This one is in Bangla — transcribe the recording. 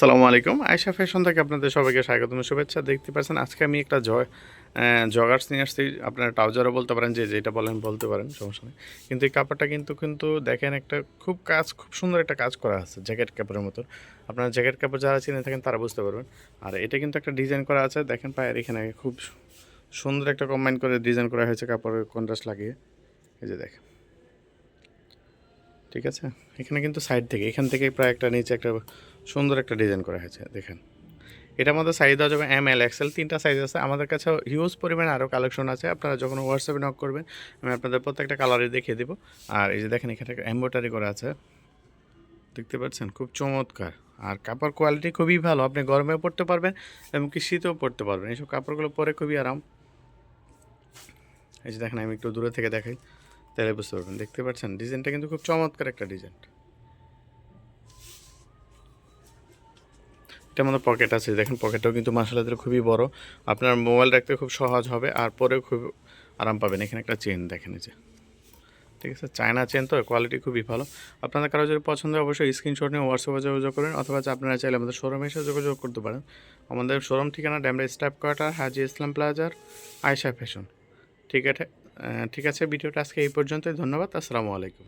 সালামু আলাইকুম। আয়সা ফ্যাশন থেকে আপনাদের সবাইকে স্বাগতম, শুভেচ্ছা। দেখতে পাচ্ছেন, আজকে আমি একটা জয় জগার্স নিয়ে আসছি। আপনারা ট্রাউজারও বলতে পারেন, যে যেটা বলেন বলতে পারেন, সমস্যা নেই। কিন্তু এই কাপড়টা কিন্তু কিন্তু দেখেন একটা খুব কাজ, খুব সুন্দর একটা কাজ করা আছে, জ্যাকেট কাপড়ের মতো। আপনারা জ্যাকেট কাপড় যারা চিনে থাকেন, তারা বুঝতে পারবেন। আর এটা কিন্তু একটা ডিজাইন করা আছে, দেখেন পায়ের এখানে খুব সুন্দর একটা কম্বাইন করে ডিজাইন করা হয়েছে কাপড়ের কন্ট্রাস্ট লাগিয়ে। এই যে দেখেন। ঠিক আছে? এখানে কিন্তু সাইড থেকে, এখান থেকে প্রায় একটা নিচে একটা সুন্দর একটা ডিজাইন করা হয়েছে, দেখেন। এটার মধ্যে সাইজ দেওয়া যাবে এম এল এক্সেল তিনটা সাইজ আছে। আমাদের কাছে হিউজ পরিমাণে আরও কালেকশন আছে। আপনারা যখন হোয়াটসঅ্যাপে নক করবেন, আমি আপনাদের প্রত্যেকটা কালারে দেখিয়ে দেবো। আর এই যে দেখেন, এখানে এম্ব্রয়ডারি করা আছে। দেখতে পাচ্ছেন, খুব চমৎকার। আর কাপড় কোয়ালিটি খুবই ভালো। আপনি গরমেও পরতে পারবেন এমনকি শীতেও পরতে পারবেন। এইসব কাপড়গুলো পরে খুবই আরাম। এই যে দেখেন, আমি একটু দূরে থেকে দেখাই। তাহলে বুঝতে পারবেন। দেখতে পাচ্ছেন ডিজাইনটা কিন্তু খুব চমৎকার একটা ডিজাইন এটার আমাদের পকেট আছে। দেখেন পকেটটাও কিন্তু মাসালাদের খুবই বড়। আপনার মোবাইল রাখতে খুব সহজ হবে, আর পরেও খুব আরাম পাবেন। এখানে একটা চেন দেখেন এই যে। ঠিক আছে? চায়না চেন তো কোয়ালিটি খুবই ভালো। আপনাদের কারও যদি পছন্দ হয়, অবশ্যই স্ক্রিনশট নিয়ে হোয়াটসঅ্যাপে যোগাযোগ করেন, অথবা আপনারা চাইলে আমাদের শোরুমে এসে যোগাযোগ করতে পারেন। আমাদের শোরুম ঠিকানা ড্যামরা স্টাফ কোয়ার্টার, হাজি ইসলাম প্লাজার আয়সা ফ্যাশন। ঠিক আছে? ঠিক আছে, ভিডিওটা আজকে এই পর্যন্তই। ধন্যবাদ, আসসালামু আলাইকুম।